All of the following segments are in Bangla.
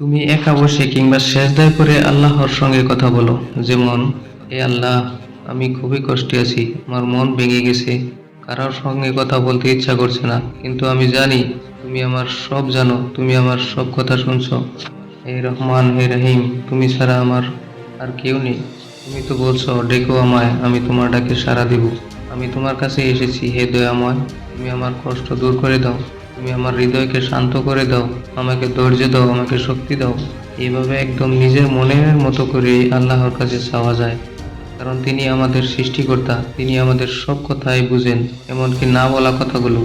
তুমি একা বসে কিংবা সেজদায় করে আল্লাহর সঙ্গে কথা বলো। যেমন, এ আল্লাহ, আমি খুবই কষ্টে আছি, আমার মন ভেঙে গেছে, কারোর সঙ্গে কথা বলতে ইচ্ছা করছে না। কিন্তু আমি জানি, তুমি আমার সব জানো, তুমি আমার সব কথা শুনছো। হে রহমান, হে রহিম, তুমি ছাড়া আমার আর কেউ নেই। তুমি তো বলছো, ডেকো আমায়, আমি তোমার ডাকে সাড়া দিব। আমি তোমার কাছে এসেছি, হে দয়াময়, তুমি আমার কষ্ট দূর করে দাও। তুমি আমার হৃদয়কে শান্ত করে দাও, আমাকে ধৈর্য দাও, আমাকে শক্তি দাও। এইভাবে একদম নিজের মনের মতো করে আল্লাহর কাছে চাওয়া যায়। কারণ তিনি আমাদের সৃষ্টিকর্তা, তিনি আমাদের সব কথাই বুঝেন, এমনকি না বলা কথাগুলো।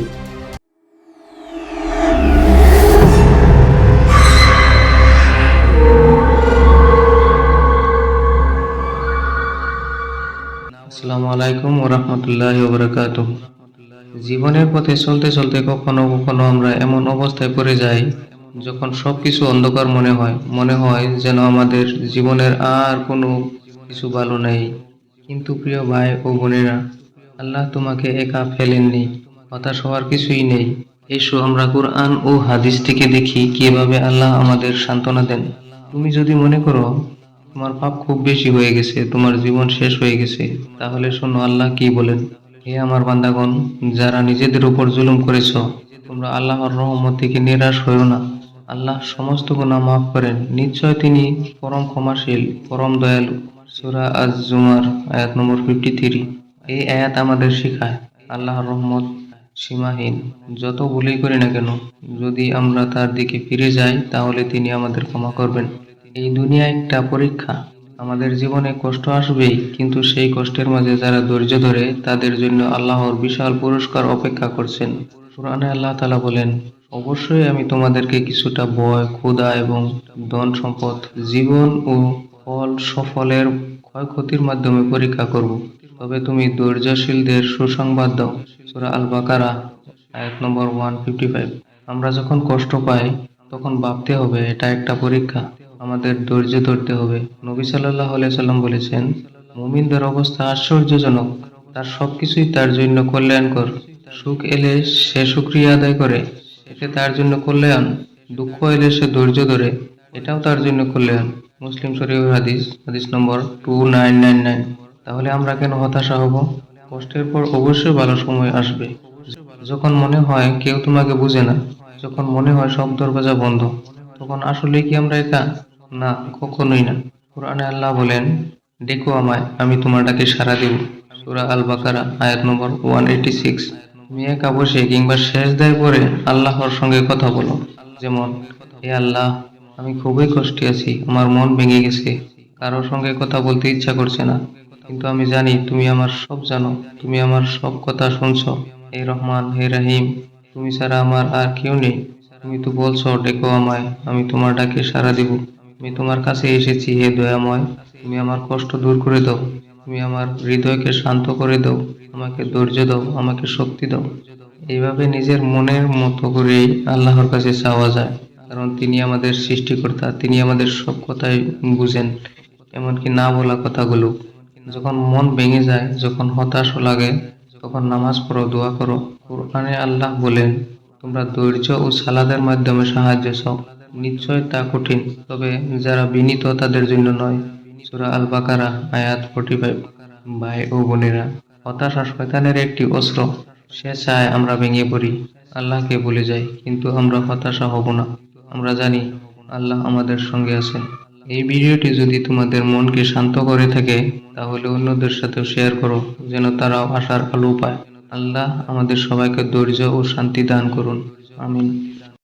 আসসালামু আলাইকুম ও রহমতুল্লাহ বরকাত জীবনের পথে চলতে চলতে কখনো কখনো আমরা এমন অবস্থায় পড়ে যাই, যখন সবকিছু অন্ধকার মনে হয় মনে হয় যেন আমাদের জীবনের আর কোনো কিছু ভালো নেই। কিন্তু প্রিয় ভাই ও বোনেরা, আল্লাহ তোমাকে একা ফেলেননি হতাশ হওয়ার কিছুই নেই। এসো আমরা কোরআন ও হাদিস থেকে দেখি, কীভাবে আল্লাহ আমাদের সান্ত্বনা দেন। তুমি যদি মনে করো, তোমার পাপ খুব বেশি হয়ে গেছে, তোমার জীবন শেষ হয়ে গেছে, তাহলে শোনো আল্লাহ কি বলেন। হে আমার বান্দাগণ, যারা নিজেদের উপর জুলুম করেছ, তোমরা আল্লাহর রহমত থেকে নিরাশ হয়েও না। আল্লাহ সমস্ত গুণা মাফ করেন। নিশ্চয় তিনি পরম ক্ষমাশীল, পরম দয়ালু। সূরা আজ জুমার আয়াত নম্বর ফিফটি থ্রি এই আয়াত আমাদের শেখায় আল্লাহর রহমত সীমাহীন। যত ভুলেই করি না কেন, যদি আমরা তার দিকে ফিরে যাই, তাহলে তিনি আমাদের ক্ষমা করবেন। এই দুনিয়া একটা পরীক্ষা। আমাদের জীবনে কষ্ট আসবেই, কিন্তু সেই কষ্টের মাঝে যারা ধৈর্য ধরে তাদের জন্য আল্লাহর বিশাল পুরস্কার অপেক্ষা করছেন। কোরআনে আল্লাহ তালা বলেন, অবশ্যই আমি তোমাদেরকে কিছুটা ভয়, ক্ষুধা এবং ধন সম্পদ, জীবন ও ফল সফলের ক্ষয়ক্ষতির মাধ্যমে পরীক্ষা করব। তবে তুমি ধৈর্যশীলদের সুসংবাদ দাও। সূরা আল বাকারা আয়াত নম্বর ওয়ান ফিফটি ফাইভ আমরা যখন কষ্ট পাই, তখন ভাবতে হবে, এটা একটা পরীক্ষা। আমাদের ধৈর্য ধরতে হবে। নবী সাল্লাহ সাল্লাম বলেছেন, মুমিনদের অবস্থা আশ্চর্যজনক। তার সবকিছুই তার জন্য কল্যাণকর। সুখ এলে সে সুক্রিয়া আদায় করে, এতে তার জন্য কল্যাণ। দুঃখ এলে সে ধৈর্য ধরে, এটাও তার জন্য কল্যাণ। মুসলিম শরীফ হাদিস হাদিস number two nine nine nine তাহলে আমরা কেন হতাশা হব? কষ্টের পর অবশ্যই ভালো সময় আসবে। যখন মনে হয় কেউ তোমাকে বুঝে না, যখন মনে হয় সব দরজা বন্ধ, তখন আসলে কি আমরা একা? না, কখনোই না। কোরআনে আল্লাহ বলেন ডেকো আমায়, আমি তোমার ডাকে সাড়া দিব। সূরা আল বাকারা আয়াত নম্বর ওয়ান এইটি সিক্স তুমি একা বসে কিংবা শেষ দেয় পরে আল্লাহর সঙ্গে কথা বলো। যেমন, হে আল্লাহ, আমি খুবই কষ্টে আছি, আমার মন ভেঙে গেছে। কারোর সঙ্গে কথা বলতে ইচ্ছা করছে না। কিন্তু আমি জানি তুমি আমার সব জানো, তুমি আমার সব কথা শুনছো। হে রহমান, হে রাহিম, তুমি ছাড়া আমার আর কেউ নেই। তুমি তো বলছো ডেকো আমায়, আমি তোমার ডাকে সাড়া দিব। আমি তোমার কাছে এসেছি, হে দয়াময়। তুমি আমার কষ্ট দূর করে দাও। তুমি আমার হৃদয়কে শান্ত করে দাও। আমাকে ধৈর্য দাও, আমাকে শক্তি দাও। এইভাবে নিজের মনের মতো করেই আল্লাহর কাছে চাওয়া যায়। কারণ তিনি আমাদের সৃষ্টিকর্তা, তিনি আমাদের সব কথাই বুঝেন। এমনকি না বলা কথাগুলো। যখন মন ভেঙে যায়, যখন হতাশ লাগে, তখন নামাজ পড়ো, দোয়া করো। কোরআনে আল্লাহ বলেন, তোমরা ধৈর্য ও সালাদের মাধ্যমে সাহায্য চাও। নিশ্চয় তা কঠিন, তবে যারা বিনীত তাদের জন্য নয়। সূরা আল বাকারা আয়াত ফোর্টি ভাই ও বোনেরা, হতাশা শয়তানের একটি অস্ত্র। সে চায় আমরা ভেঙে পড়ি, আল্লাহকে ভুলে যাই, কিন্তু আমরা হতাশা হব না। আমরা জানি, আল্লাহ আমাদের সঙ্গে আছেন। এই ভিডিওটি যদি তোমাদের মনকে শান্ত করে থাকে, তাহলে অন্যদের সাথে শেয়ার করো, যেন তারাও আশার আলো পায়। আল্লাহ আমাদের সবাইকে ধৈর্য ও শান্তি দান করুন। আমিন।